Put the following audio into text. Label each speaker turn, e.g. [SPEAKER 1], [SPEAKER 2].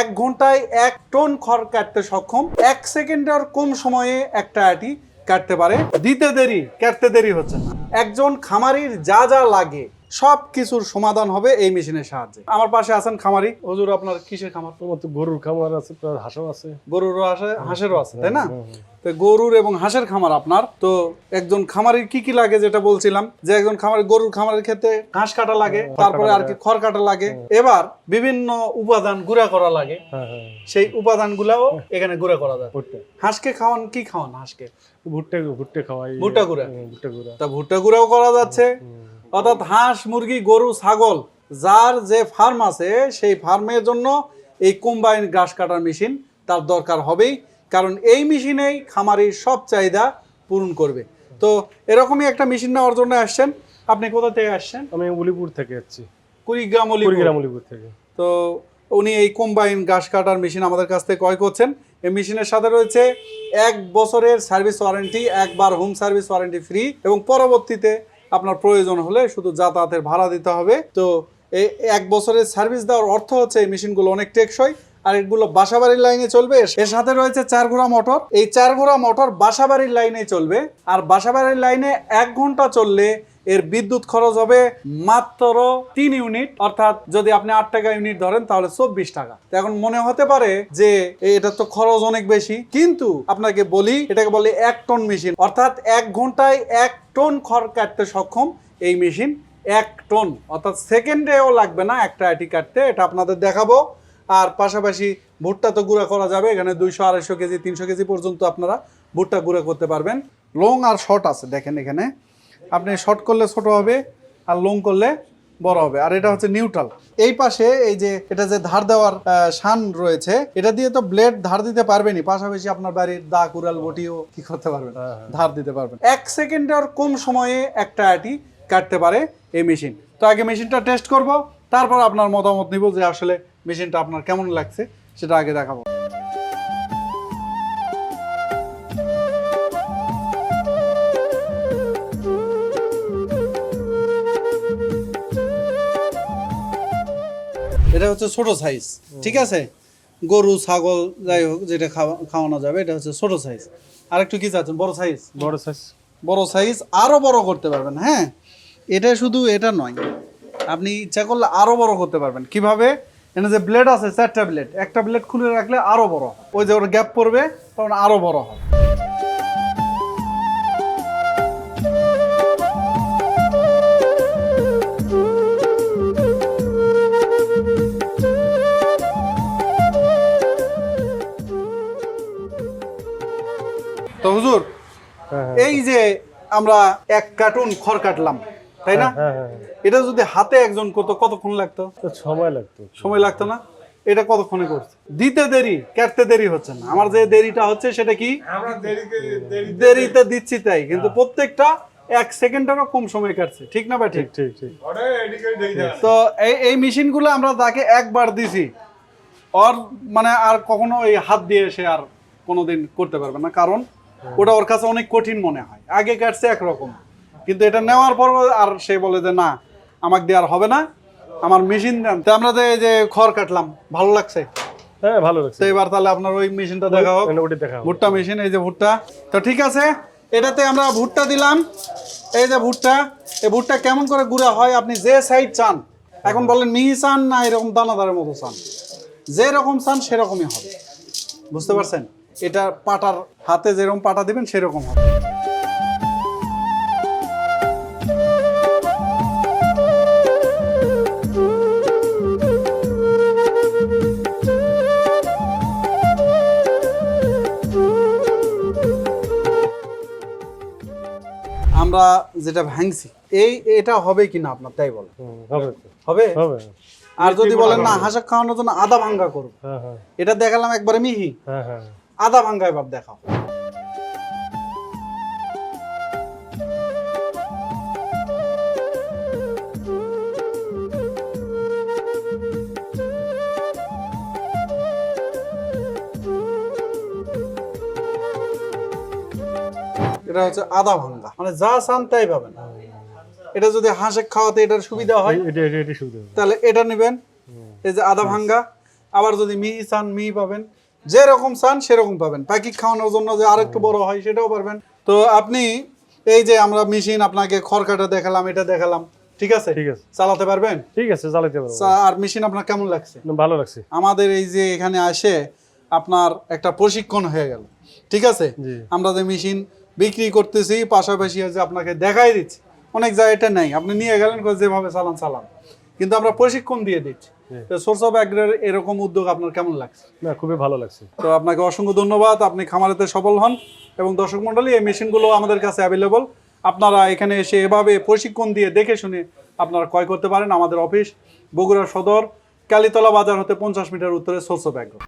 [SPEAKER 1] এক ঘন্টায় এক টন খড় কাটতে সক্ষম। এক সেকেন্ডের কম সময়ে একটা আটি কাটতে পারে। দিতে দেরি, কাটতে দেরি হচ্ছে না। একজন খামারির যা যা লাগে সব কিছুর সমাধান হবে এই মেশিনের সাহায্যে। আমার পাশে আছেন খামারি। হুজুর আপনার কিসের খামার?
[SPEAKER 2] তোমার তো গরুর খামার আছে প্রায় হাঁসও আছে।
[SPEAKER 1] গরুরও আসে হাঁসেরও আছে তাই না? তো গরুর এবং হাঁসের খামার আপনার। তো একজন খামারির কি কি লাগে যেটা বলছিলাম যে একজন খামারি গরুর খামারের ক্ষেত্রে ঘাস কাটা লাগে তারপরে আর কি খড় কাটা লাগে। এবার বিভিন্ন উপাদান গুঁড়া করা লাগে।
[SPEAKER 2] হ্যাঁ হ্যাঁ।
[SPEAKER 1] সেই উপাদান গুলাও এখানে গুঁড়া করা যায়। হাঁসকে খাওয়ান কি খাওয়ান হাঁসকে?
[SPEAKER 2] ভুট্টা ভুট্টা খাওয়াই।
[SPEAKER 1] ভুট্টা গুঁড়া?
[SPEAKER 2] ভুট্টা গুঁড়া।
[SPEAKER 1] তা ভুট্টা গুঁড়াও করা যাচ্ছে। অর্থাৎ হাঁস মুরগি গরু ছাগল যার যে ফার্ম আছে সেই ফার্মের জন্য এই কম্বাইন ঘাস কাটার মেশিন তার দরকার হবেই কারণ এই মেশিনেই খামারির সব চাহিদা পূরণ করবে। তো এরকমই একটা মেশিন নেওয়ার জন্য আসছেন। আপনি কোথা থেকে আসছেন?
[SPEAKER 2] আমি উলিপুর থেকে যাচ্ছি
[SPEAKER 1] কুড়িগ্রাম।
[SPEAKER 2] কুড়িগ্রাম উলিপুর থেকে।
[SPEAKER 1] তো উনি এই কম্বাইন ঘাস কাটার মেশিন আমাদের কাছ থেকে ক্রয় করছেন। এই মেশিনের সাথে রয়েছে এক বছরের সার্ভিস ওয়ারেন্টি একবার হোম সার্ভিস ওয়ারেন্টি ফ্রি এবং পরবর্তীতে আপনার প্রয়োজন হলে শুধু যাতায়াতের ভাড়া দিতে হবে। তো এক বছরের সার্ভিস দেওয়ার অর্থ হচ্ছে এই মেশিনগুলো অনেক টেকসই, আর এগুলো বাসাবাড়ির লাইনে চলবে। এর সাথে রয়েছে চার ঘোড়া মোটর এই চার ঘোড়া মোটর বাসাবাড়ির লাইনে চলবে, আর বাসাবাড়ির লাইনে এক ঘণ্টা চললে এর বিদ্যুৎ খরচ হবে মাত্র তিন ইউনিট। অর্থাৎ যদি আপনি আট টাকা ইউনিট ধরেন তাহলে চব্বিশ টাকা। এখন মনে হতে পারে যে এটা তো খরচ অনেক বেশি কিন্তু আপনাকে বলি এটাকে বলে এক টন মেশিন। অর্থাৎ এক ঘন্টায় এক টন খড় কাটতে সক্ষম এই মেশিন এক টন। অর্থাৎ সেকেন্ডেও লাগবে না একটা আইটি কাটতে এটা আপনাদের দেখাবো। আর পাশাপাশি ভুট্টা তো গুঁড়া করা যাবে এখানে দুইশো আড়াইশো কেজি তিনশো কেজি পর্যন্ত আপনারা ভুট্টা গুঁড়া করতে পারবেন। লং আর শর্ট আছে দেখেন এখানে। আপনি শর্ট করলে ছোট হবে আর লং করলে বড় হবে। আর এটা হচ্ছে নিউট্রাল এই পাশে এই যে এটা যে ধার দেওয়ার শান রয়েছে এটা দিয়ে তো ব্লেড ধার দিতে পারবেনি পাশাপাশি আপনার বাড়ির দা কুড়াল বটিও কি করতে পারবেন?
[SPEAKER 2] হ্যাঁ, হ্যাঁ।
[SPEAKER 1] ধার দিতে পারবেন। এক সেকেন্ডের কম সময়ে একটা আটি কাটতে পারে এই মেশিন তো আগে মেশিনটা টেস্ট করব তারপর আপনার মতামত নিব যে আসলে মেশিনটা আপনার কেমন লাগছে সেটা আগে দেখাবো। এটা হচ্ছে ছোট সাইজ ঠিক আছে? গরু ছাগল যাই হোক যেটা খাওয়া- খাওয়ানো যাবে এটা হচ্ছে ছোট সাইজ আর একটু কি চাচ্ছেন? বড় সাইজ
[SPEAKER 2] বড় সাইজ
[SPEAKER 1] বড় সাইজ আরও বড় করতে পারবেন হ্যাঁ? এটা শুধু এটা নয় আপনি ইচ্ছা করলে আরও বড় করতে পারবেন। কীভাবে? এখানে যে ব্লেড আছে চারটা ব্লেড একটা ব্লেড খুলে রাখলে আরও বড় হয়। ওই যে ওর গ্যাপ পড়বে তখন আরও বড় হয়। যে আমরা এক কার্টুন খড় কাটলাম তাই না?
[SPEAKER 2] হ্যাঁ হ্যাঁ
[SPEAKER 1] এটা যদি হাতে একজন করতো কতক্ষণ লাগতো?
[SPEAKER 2] সময় লাগতো।
[SPEAKER 1] সময় লাগতো না? এটা কতক্ষণে করছে? দিতে দেরি কাটতে দেরি হচ্ছে না। আমার যে দেরিটা হচ্ছে সেটা কি? দেরিতে দিচ্ছি তাই কিন্তু প্রত্যেকটা এক সেকেন্ডেরও কম সময় কাটছে ঠিক না ভাই ঠিক?
[SPEAKER 2] ঠিক ঠিক
[SPEAKER 1] তো এই এই মেশিনগুলো আমরা তাকে একবার দিছি। ওর মানে আর কখনো এই হাত দিয়ে সে আর কোনোদিন করতে পারবে না কারণ ওটা ওর কাছে অনেক কঠিন মনে হয়। আগে কাটছে একরকম। কিন্তু এটা নেওয়ার পর আর সে বলে যে না আমাকে দিয়ে আর হবে না। আমার মেশিন দেন। তো আমরা যে এই যে খড় কাটলাম ভালো লাগছে?
[SPEAKER 2] হ্যাঁ ভালো লাগছে।
[SPEAKER 1] তো এবার তাহলে আপনার ওই মেশিনটা দেখা হোক।
[SPEAKER 2] ওটা দেখা
[SPEAKER 1] ভুট্টা মেশিন এই যে ভুট্টা। তো ঠিক আছে এটাতে আমরা ভুট্টা দিলাম। এই যে ভুট্টা এই ভুট্টা কেমন করে গুঁড়া হয় আপনি যে সাইড চান এখন বলেন মিহি চান না এরকম দানাদারের মতো চান? যে রকম চান সেরকমই হবে। বুঝতে পারছেন? এটা পাটার হাতে যেরকম পাটা দিবেন সেরকম হবে। আমরা যেটা ভাঙছি এই এটা হবে কিনা আপনার তাই বলেন।
[SPEAKER 2] হবে।
[SPEAKER 1] হবে? আর যদি বলেন না হাঁসা খাওয়ানোর জন্য আদা ভাঙ্গা করব।
[SPEAKER 2] হ্যাঁ হ্যাঁ।
[SPEAKER 1] এটা দেখালাম একবারে মিহি।
[SPEAKER 2] হ্যাঁ হ্যাঁ।
[SPEAKER 1] আদা ভাঙ্গা এবার দেখাও। এটা হচ্ছে আদা ভাঙ্গা। মানে যা চান তাই পাবেন। এটা যদি হাঁসে খাওয়াতে এটার সুবিধা হয় তাহলে এটা নেবেন। এই যে আদা ভাঙ্গা। আবার যদি মিহি চান মিহি পাবেন। যেরকম চান সেরকম পাবেন। পাখি খাওয়ানোর জন্য যে আরেকটু বড় হয় সেটাও পারবেন। তো আপনি এই যে আমরা মেশিন আপনাকে খড়কাটা দেখালাম এটা দেখালাম ঠিক আছে?
[SPEAKER 2] ঠিক আছে।
[SPEAKER 1] চালাতে পারবেন?
[SPEAKER 2] ঠিক আছে চালাইতে পারব।
[SPEAKER 1] আর মেশিন আপনার কেমন লাগছে?
[SPEAKER 2] ভালো লাগছে।
[SPEAKER 1] আমাদের এই যে এখানে আসে আপনার একটা প্রশিক্ষণ হয়ে গেল ঠিক আছে? আমরা যে মেশিন বিক্রি করতেছি পাশাপাশি যে আপনাকে দেখাই দিচ্ছি। অনেক জায়গায় এটা নেই। আপনি নিয়ে গেলেন যেভাবে চালান চালান। কিন্তু আমরা প্রশিক্ষণ দিয়ে দিচ্ছি। সোর্স অফ অ্যাগ্রের এরকম উদ্যোগ আপনার কেমন লাগছে?
[SPEAKER 2] না খুবই ভালো লাগছে।
[SPEAKER 1] তো আপনাকে অসংখ্য ধন্যবাদ আপনি খামারেতে সফল হন এবং দর্শক মন্ডলী এই মেশিনগুলো আমাদের কাছে অ্যাভেলেবল আপনারা এখানে এসে এভাবে প্রশিক্ষণ দিয়ে দেখে শুনে আপনারা ক্রয় করতে পারেন আমাদের অফিস বগুড়া সদর কালীতলা বাজার হতে পঞ্চাশ মিটার উত্তরে সোর্স অফ অ্যাগ্রো